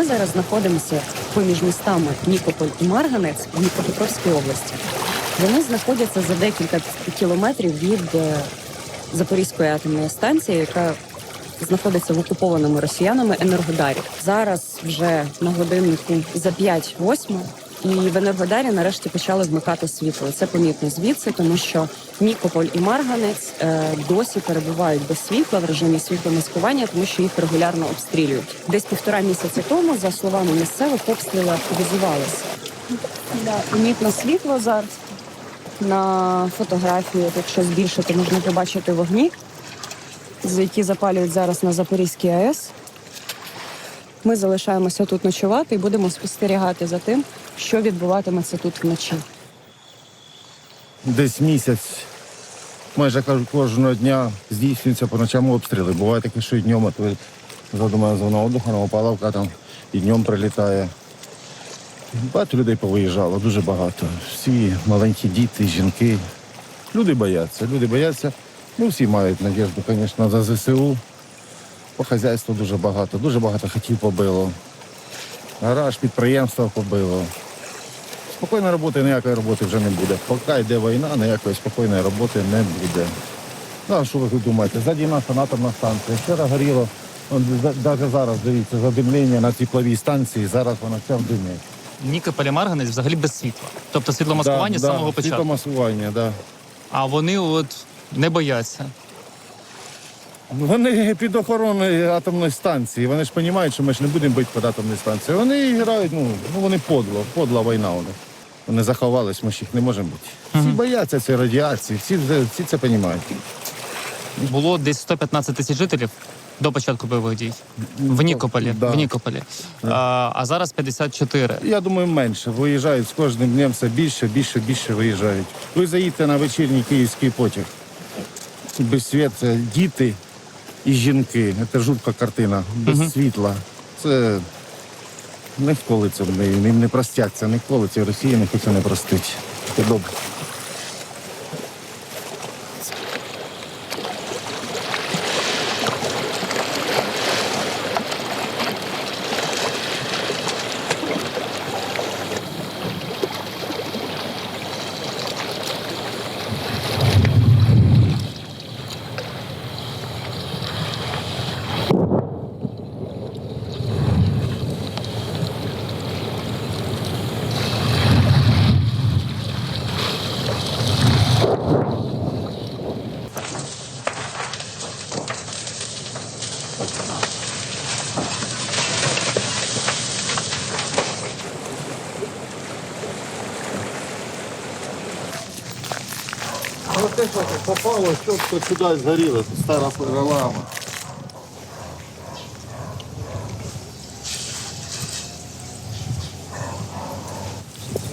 Ми зараз знаходимося поміж містами Нікополь і Марганець в Дніпропетровській області. Вони знаходяться за декілька кілометрів від е, Запорізької атомної станції, яка знаходиться в окупованому росіянами Енергодарі. Зараз вже на годиннику за 5-8, і в Енергодарі нарешті почали вмикати світло. Це помітно звідси, тому що Нікополь і Марганець е, досі перебувають без світла в режимі світломаскування, тому що їх регулярно обстрілюють. Десь півтора місяці тому, за словами місцевих, обстріли активізувалися. Да, помітно світло зараз на фотографії, якщо збільшити, можна побачити вогні, які запалюють зараз на Запорізькій АЕС. Ми залишаємося тут ночувати і будемо спостерігати за тим, що відбуватиметься тут вночі. Десь місяць, майже кожного дня здійснюються по ночам обстріли. Буває таке, що і днем, от ви задумаю зона отдыху, Новопавловка там і днем прилітає. Багато людей повиїжджало, дуже багато. Всі маленькі діти, жінки. Люди бояться, люди бояться. Ну, всі мають надіжду, звісно, за ЗСУ. По хазяйству дуже багато, дуже багато хатів побило. Гараж, підприємства побило. Спокійної роботи, ніякої роботи вже не буде. Поки йде війна, ніякої спокійної роботи не буде. Ну, а що ви тут думаєте? Ззаді нас атомна станція. Вчора горіло, навіть зараз дивіться, задимлення на тепловій станції, зараз вона вся в димі. Нікополь і взагалі без світла. Тобто світломаскування з самого початку. Світломаскування, да. А вони от не бояться. Вони під охороною атомної станції. Вони ж розуміють, що ми ж не будемо бити під атомною станцією. Вони грають, ну, ну вони подло, подла війна у них. Вони заховались, ми ж їх не можемо бити. Всі бояться цієї радіації, всі, всі це розуміють. Було десь 115 тисяч жителів до початку бойових дій. В Нікополі. Да. В Нікополі. А, а зараз 54. Я думаю, менше. Виїжджають з кожним днем все більше, більше, більше виїжджають. Ви заїдьте на вечірній київський потяг. Без світла діти і жінки. Це жутка картина. Без світла. Це ніколи це не, не, не простяться, ніколи це Росія ніхто це не простить. Це добре. попало, чітко сюди згоріло, стара програма.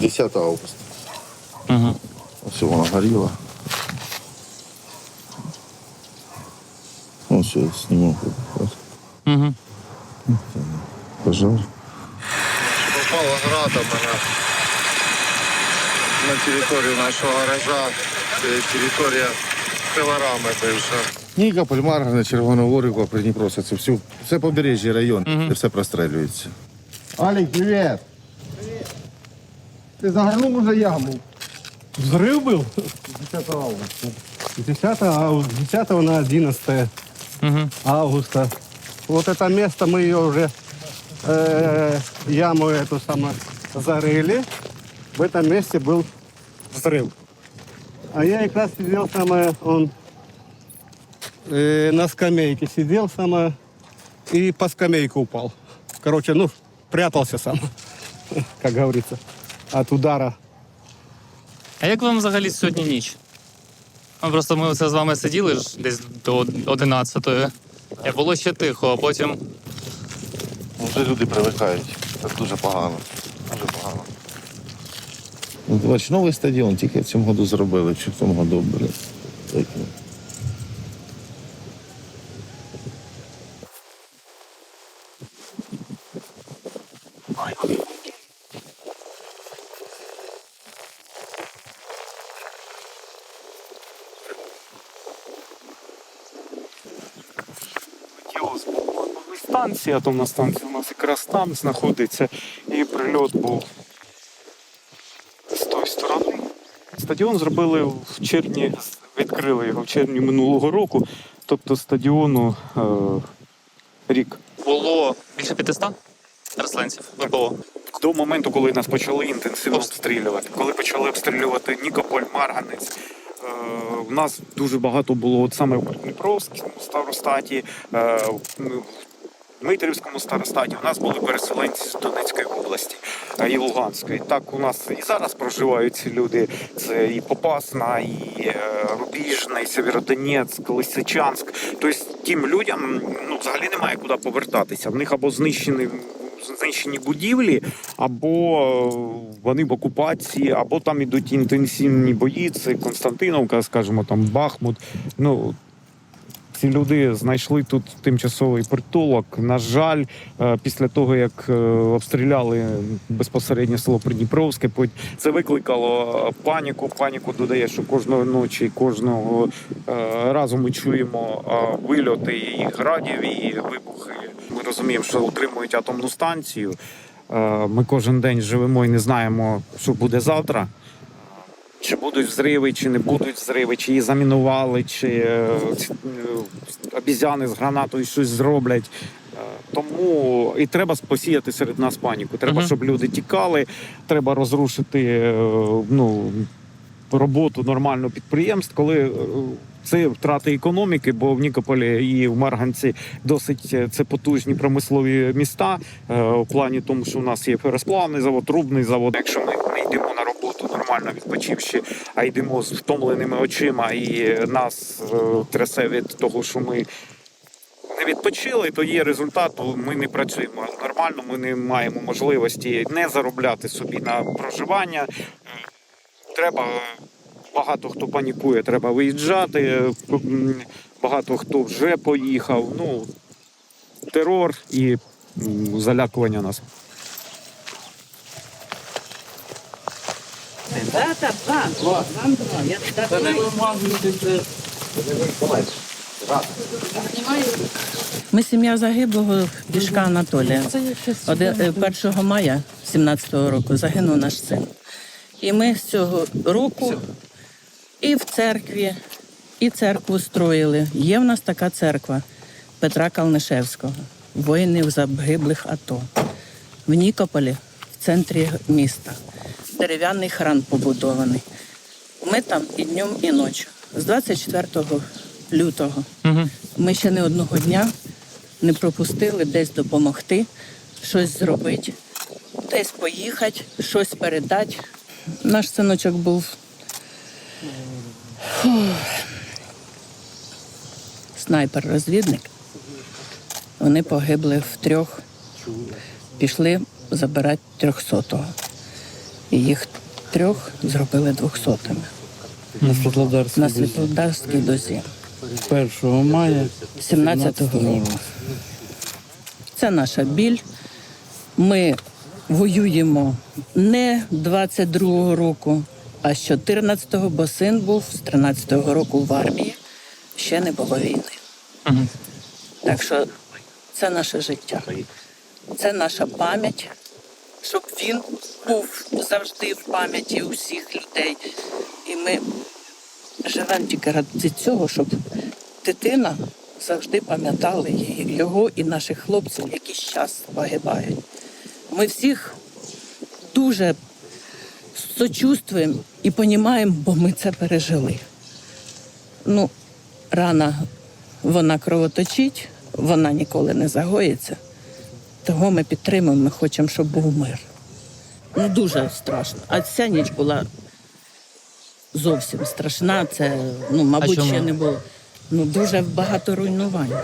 10 августа. Угу. Ось воно горіло. Ось я зніму. Угу. Пожар. Попала града мене на територію нашого гаража. Це територія пилорами бивша. Нікополь, Маргана, Червоногорівка, Придніпровська, це все, все побережжя район, де все прострелюється. Алік, привіт! Ти загорнув уже яму. Взрыв был 10 августа. 10 августа, 10 на 11 Угу. августа. Вот это место мы ее уже э, яму эту самую зарыли. В этом месте был взрыв. А я как раз сидел самое, он э, на скамейке сидел самое и по скамейке упал. Короче, ну, прятался сам, как говорится, от удара А як вам взагалі сьогодні ніч? Ну, Просто ми оце з вами сиділи ж десь до 11-ї. І було ще тихо, а потім Вже люди привикають. Це дуже погано. Дуже погано. Бач, новий стадіон тільки в цьому году зробили, чи в тому году, ну. станції, атомна станція у нас якраз там знаходиться, і прильот був Стадіон зробили в червні, відкрили його в червні минулого року, тобто стадіону е, рік. Було більше 500 переселенців ВПО. До моменту, коли нас почали інтенсивно обстрілювати, коли почали обстрілювати Нікополь, Марганець. е, У нас дуже багато було от саме в Дніпровському старостаті, е, Дмитрівському старостаті. У нас були переселенці з Донецької області і Луганської. Так у нас і зараз проживають ці люди. Це і Попасна, і е, Рубіжна, і Сєвєродонецьк, Лисичанськ. Тобто тим людям ну, взагалі немає куди повертатися. В них або знищені знищені будівлі, або е, вони в окупації, або там ідуть інтенсивні бої. Це Константиновка, скажімо, там Бахмут. Ну ці люди знайшли тут тимчасовий притулок. На жаль, е, після того як е, обстріляли безпосередньо село Придніпровське, це викликало паніку. Паніку додає, що кожної ночі, кожного е, разу ми чуємо вильоти і градів, і вибухи. Ми розуміємо, що утримують атомну станцію. Ми кожен день живемо і не знаємо, що буде завтра. Чи будуть взриви, чи не будуть взриви, чи її замінували, чи е, е, обізяни з гранатою щось зроблять. Е, Тому і треба посіяти серед нас паніку. Треба, щоб люди тікали, треба розрушити ну, роботу нормально підприємств, коли це втрати економіки, бо в Нікополі і в Марганці досить це потужні промислові міста у плані тому, що у нас є феросплавний завод, трубний завод. Якщо ми не йдемо на роботу нормально відпочивши, а йдемо з втомленими очима, і нас е, трясе від того, що ми. Не відпочили, то є результат, то ми не працюємо нормально, ми не маємо можливості не заробляти собі на проживання. Треба багато хто панікує, треба виїжджати. Багато хто вже поїхав. Ну, терор і залякування нас. Ми сім'я загиблого Бішка Анатолія. Один, е, 1 мая 17-го року загинув наш син. І ми з цього року і в церкві, і церкву строїли. Є в нас така церква Петра Калнишевського, воїнів загиблих АТО. В Нікополі, в центрі міста. Дерев'яний храм побудований. Ми там і днем, і ночі. З 24 лютого Угу. ми ще не одного дня не пропустили десь допомогти, щось зробити, десь поїхати, щось передати. Наш синочок був снайпер-розвідник. Вони погибли в трьох, пішли забирати трьохсотого. І їх трьох зробили двохсотими На Світлодарській на дозі. Світлодарській дозі. 1 мая 17-го року. Це наша біль. Ми воюємо не 22-го року, а з 14-го, бо син був з 13-го року в армії. Ще не було війни. Так що це наше життя, це наша пам'ять, щоб він був завжди в пам'яті усіх людей. І ми живемо тільки ради цього, щоб дитина завжди пам'ятала його і наших хлопців, які зараз погибають. Ми всіх дуже сочувствуємо і розуміємо, бо ми це пережили. Ну, рана вона кровоточить, вона ніколи не загоїться. Того ми підтримуємо, ми хочемо, щоб був мир. Ну, дуже страшно. А ця ніч була зовсім страшна. Це, ну, мабуть, ще не було. Ну, дуже багато руйнувань.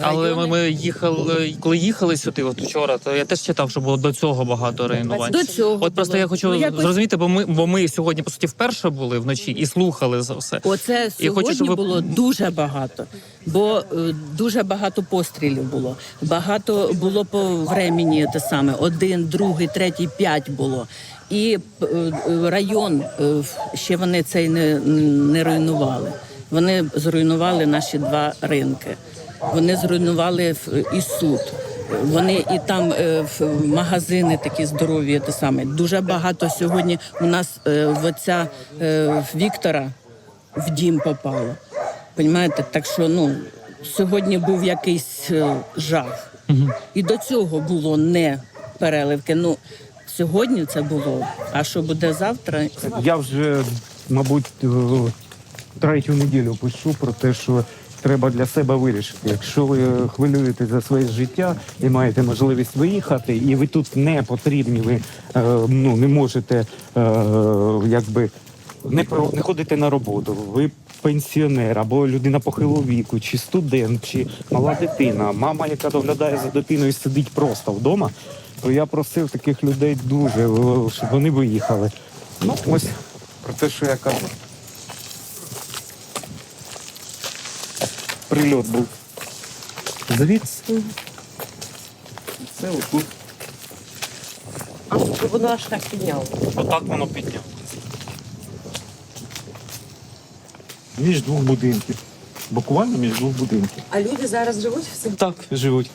Але ми, ми їхали, коли їхали сюди, от вчора, то я теж читав, що було до цього багато руйнувань. До цього От просто було. я хочу Ну, якось- зрозуміти, бо ми, бо ми сьогодні, по суті, вперше були вночі і слухали за все. Оце І сьогодні хочу, щоб ви- було дуже багато, бо е, дуже багато пострілів було. Багато було по времені те саме. Один, другий, третій, п'ять було. І е, е, район е, ще вони цей не, не руйнували. Вони зруйнували наші два ринки. Вони зруйнували і суд. Вони і там е, в- магазини такі здорові. Те саме дуже багато сьогодні. У нас е, в отця е, Віктора в дім попало. Понімаєте? Так що ну сьогодні був якийсь жах. І до цього було не переливки. Ну сьогодні це було. А що буде завтра? Я вже, мабуть, третю неділю пишу про те, що треба для себе вирішити. Якщо ви хвилюєтесь за своє життя і маєте можливість виїхати, і ви тут не потрібні, ви е, ну не можете е, якби не про не ходите на роботу. Ви пенсіонер або людина похилого віку, чи студент, чи мала дитина, мама, яка доглядає за дитиною, сидить просто вдома. То я просив таких людей дуже, щоб вони виїхали. Ну, ось про те, що я кажу. Прильот був. Звідси. Це отут. А воно аж так підняло. Отак воно підняло. Між двох будинків. Буквально між двох будинків. А люди зараз живуть в цих Так, живуть.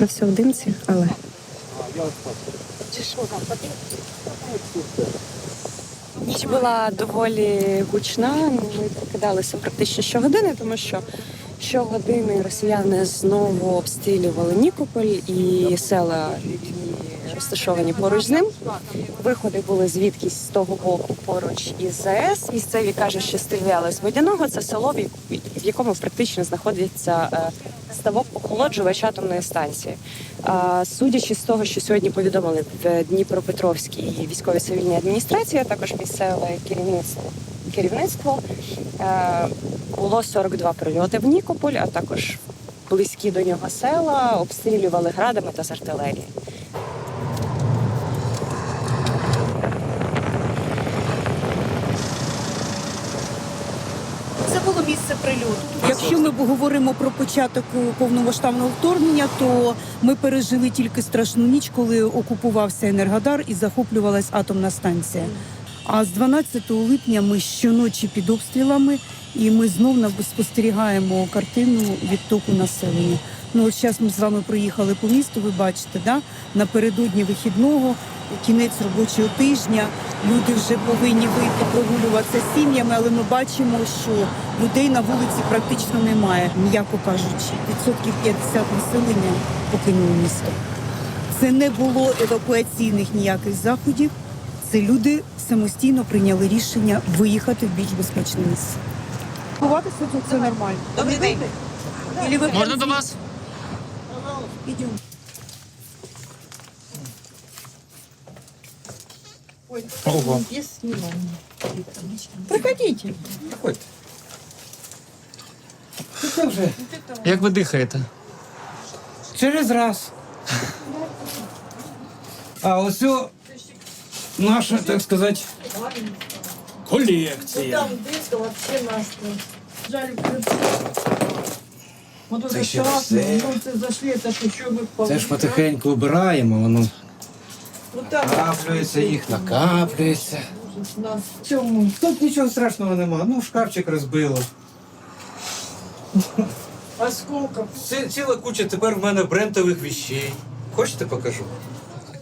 на все в димці, але Ніч була доволі гучна. Ми прокидалися практично щогодини, тому що щогодини росіяни знову обстрілювали Нікополь і села, розташовані поруч з ним. Виходи були звідкись з того боку поруч із ЗАЕС. Місцеві кажуть, що стріляли з водяного. Це село, в якому практично знаходиться е, ставок охолоджувач атомної станції. Судячи з того, що сьогодні повідомили в Дніпропетровській військовій цивільній адміністрації, а також місцеве керівництво. Керівництво е, було 42 прильоти в Нікополь, а також близькі до нього села обстрілювали градами та з артилерії. Це було місце прильоту. Якщо ми говоримо про початок повномасштабного вторгнення, то ми пережили тільки страшну ніч, коли окупувався Енергодар і захоплювалась атомна станція. А з 12 липня ми щоночі під обстрілами, і ми знов спостерігаємо картину відтоку населення. Ну от зараз ми з вами проїхали по місту. Ви бачите, да напередодні вихідного, кінець робочого тижня. Люди вже повинні вийти прогулюватися з сім'ями, але ми бачимо, що людей на вулиці практично немає, м'яко кажучи. Відсотків 50 населення покинуло місто. Це не було евакуаційних ніяких заходів. Це люди самостійно прийняли рішення виїхати в більш безпечне місце. Ховатися тут це нормально. Добрий день. Можна до вас? Ідемо. Ого. Приходіть. Як ви дихаєте? Через раз. А ось о наша, так сказати, колекція. Це ще все. Це ж потихеньку обираємо, воно накаплюється, їх накаплюється. Тут нічого страшного нема. Ну, шкафчик розбило. А скільки? Ці, ціла куча тепер в мене брендових вещей. Хочете покажу?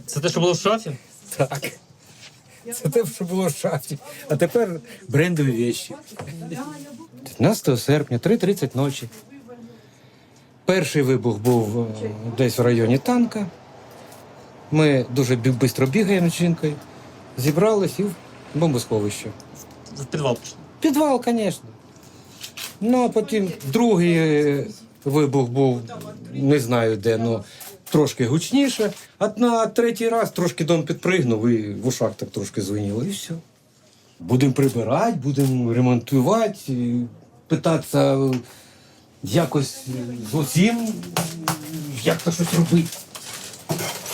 Це те, що було в шафі? Так. Це те, що було в шафті. А тепер брендові вещі. 15 серпня, 3.30 ночі. Перший вибух був е, десь в районі танка. Ми дуже швидко бігаємо з жінкою, зібрались і в бомбосховище. В підвал пішли. Підвал, звісно. Ну, а потім другий е, вибух був, не знаю де, ну трошки гучніше. А на третій раз трошки дом підпригнув і в ушах так трошки звеніло, і все. Будемо прибирати, будемо ремонтувати, питатися якось зовсім, як то щось робити.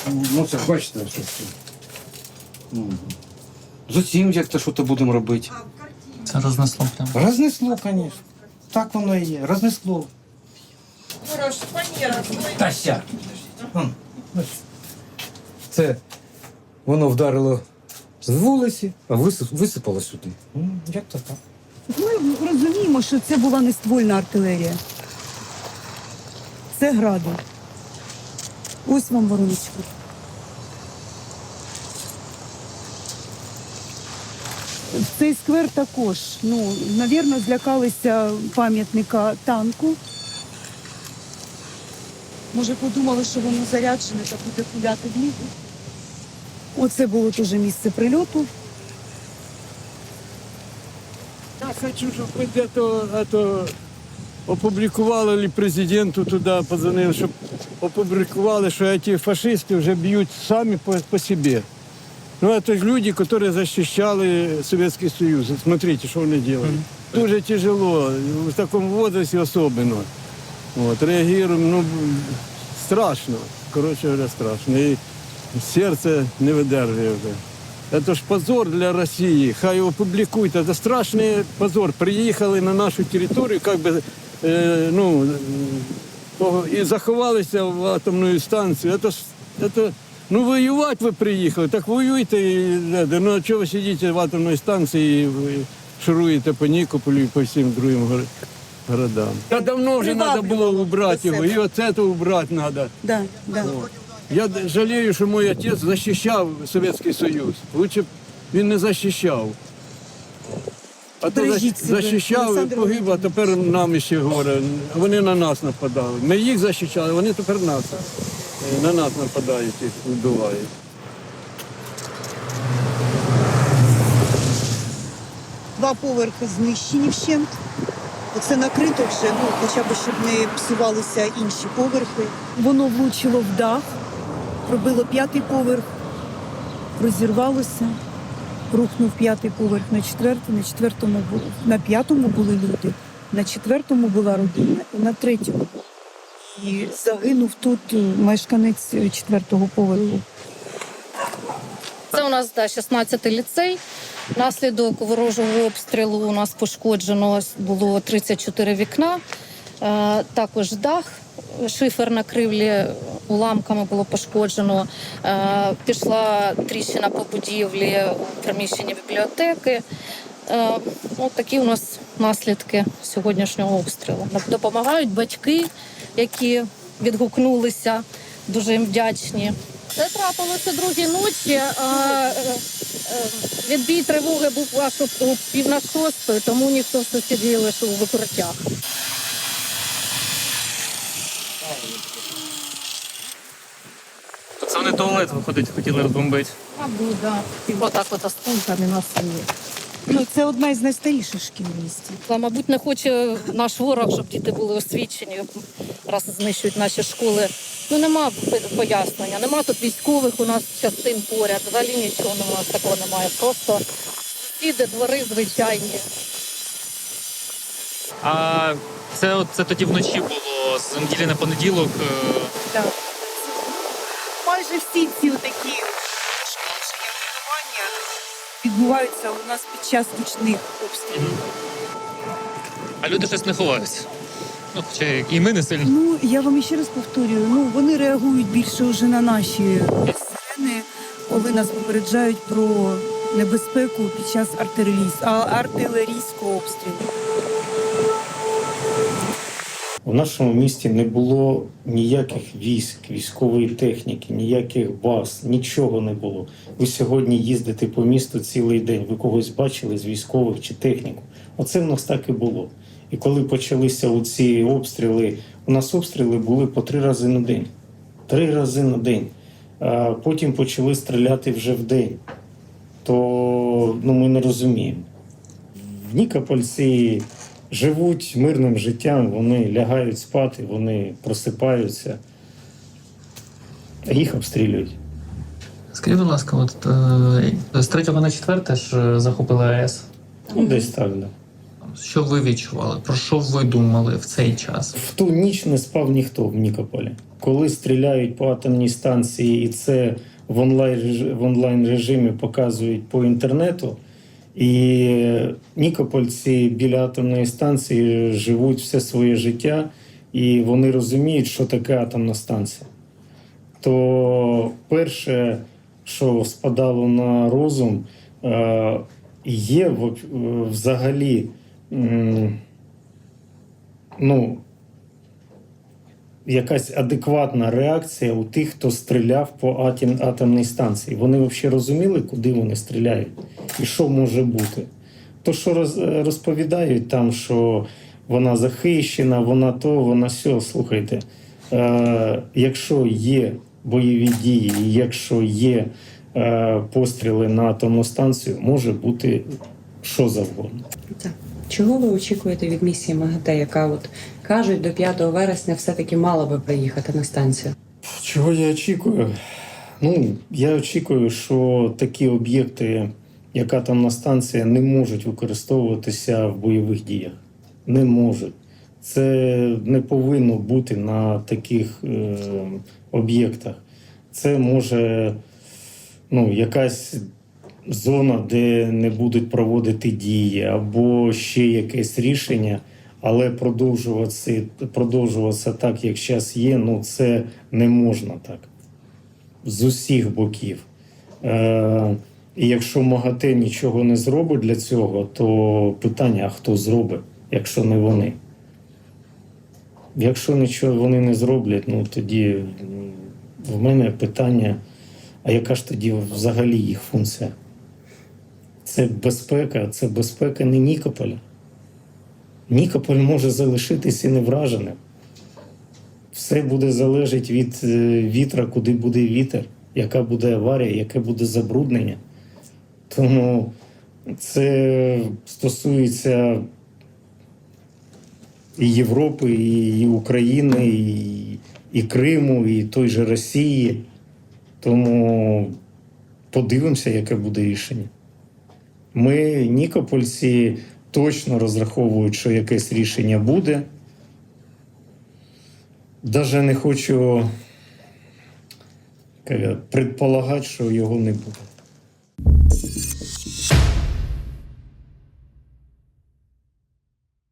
Ну, це ж бачите, що це. М. Зовсім як то щось будемо робити. Це рознесло прямо. Рознесло, звісно. Так воно і є. Рознесло. Тася. Це воно вдарило З вулиці, а висипало сюди. Ну, як то так? Ми розуміємо, що це була не ствольна артилерія. Це гради. Ось вам вороночка. Цей сквер також. Ну, навірно, злякалися пам'ятника танку. Може, подумали, що воно заряджене та буде куляти в небо. Оце було теж місце прильоту. Я хочу, щоб ви где-то это, опублікували, или президенту туди позвонили, щоб опублікували, що ці фашисти вже б'ють самі по, по себе. Ну, это ж люди, которые защищали Советский Союз. Смотрите, что они делают. Дуже тяжело, в таком возрасте особенно. Вот, реагируем, ну, страшно. Короче говоря, страшно. И сердце не видержує вже. Это ж позор для России. Хай его публикуют. Это страшный позор. Приїхали на нашу територію, как бы, э, ну, э, і заховалися в атомну станцію. Это, ж- это, ну, воювати ви приїхали, так воюйте. І, е, ну, а чого ви сидите в атомній станції і ви шуруєте по Нікополю і по всім другим гор- городам? Та давно вже треба було убрати його, і оце то убрати треба. Да, да. Я д- жалею, що мій отець захищав Совєтський Союз. Лучше б він не захищав. А то Бережіть защ- захищав і погиб, а тепер нам ще говорять. Вони на нас нападали. Ми їх захищали, вони тепер нас. е, На нас нападають і вбивають. Два поверхи знищені вщент. Оце накрито вже, ну хоча б щоб не псувалися інші поверхи. Воно влучило в дах, пробило п'ятий поверх, розірвалося, рухнув п'ятий поверх на четвертий, на четвертому на п'ятому були люди, на четвертому була родина і на третьому. І загинув тут е, мешканець е, четвертого поверху. Це у нас да, 16-й ліцей. Наслідок ворожого обстрілу у нас пошкоджено було 34 вікна, е, також дах, шифер на кривлі уламками було пошкоджено. Е, Пішла тріщина по будівлі у приміщенні бібліотеки. Е, От такі у нас наслідки сьогоднішнього обстрілу. Допомагають батьки, які відгукнулися, дуже їм вдячні. Це трапилося другій ночі. Е, відбій тривоги був аж о пів на шостої, тому ніхто з сусідів лише у викриттях. Це туалет виходить, хотіли розбомбити. Мабуть, да. І отак от осколками нас. і- Ну, це одна із найстаріших шкіл в місті. Та, мабуть, не хоче наш ворог, щоб діти були освічені, раз знищують наші школи. Ну нема пояснення, нема тут військових у нас частин поряд, взагалі нічого нема, такого немає. Просто сусіди, двори звичайні. А це, це тоді вночі було з неділі на понеділок. е, Так. Майже всі ці такі шкодження руйнування відбуваються у нас під час нічних обстрілів. А люди щось не ховаються. Ну, хоча і ми не сильно. Ну я вам ще раз повторюю, ну вони реагують більше вже на наші сирени, коли нас попереджають про небезпеку під час артилерійського обстрілу. У нашому місті не було ніяких військ, військової техніки, ніяких баз, нічого не було. Ви сьогодні їздите по місту цілий день. Ви когось бачили з військових чи техніку. Оце в нас так і було. І коли почалися ці обстріли, у нас обстріли були по три рази на день. Три рази на день. Потім почали стріляти вже в день. То ну, ми не розуміємо. В Нікопольці живуть мирним життям, вони лягають спати, вони просипаються, а їх обстрілюють. Скажіть, будь ласка, от е, з 3 на 4 ж е, захопили АЕС. Ну, десь так, да. Що ви відчували? Про що ви думали в цей час? В ту ніч не спав ніхто в Нікополі. Коли стріляють по атомній станції, і це в онлайн, в онлайн режимі показують по інтернету. І Нікопольці біля атомної станції живуть все своє життя, і вони розуміють, що таке атомна станція. То перше, що спадало на розум, е, є взагалі ну, якась адекватна реакція у тих, хто стріляв по атом, атомній станції. Вони взагалі розуміли, куди вони стріляють і що може бути. То, що роз- розповідають там, що вона захищена, вона то, вона сьо. Слухайте, е, якщо є бойові дії, якщо є е, постріли на атомну станцію, може бути що завгодно. Чого ви очікуєте від місії МАГАТЕ, яка от кажуть до 5 вересня все-таки мала би приїхати на станцію? Чого я очікую? Ну, я очікую, що такі об'єкти, як атомна станція, не можуть використовуватися в бойових діях. Не можуть. Це не повинно бути на таких е, об'єктах. Це може ну, якась зона, де не будуть проводити дії, або ще якесь рішення, але продовжуватися, продовжуватися так, як зараз є, ну це не можна так. З усіх боків. Е, і якщо МАГАТЕ нічого не зробить для цього, то питання, а хто зробить, якщо не вони? Якщо нічого вони не зроблять, ну тоді в мене питання, а яка ж тоді взагалі їх функція? Це безпека, це безпека не Нікополя. Нікополь може залишитися невраженим. Все буде залежати від е, вітра, куди буде вітер, яка буде аварія, яке буде забруднення. Тому це стосується і Європи, і України, і, і Криму, і той же Росії. Тому подивимося, яке буде рішення. Ми, Нікопольці, точно розраховують, що якесь рішення буде. Даже не хочу предполагати, що його не буде.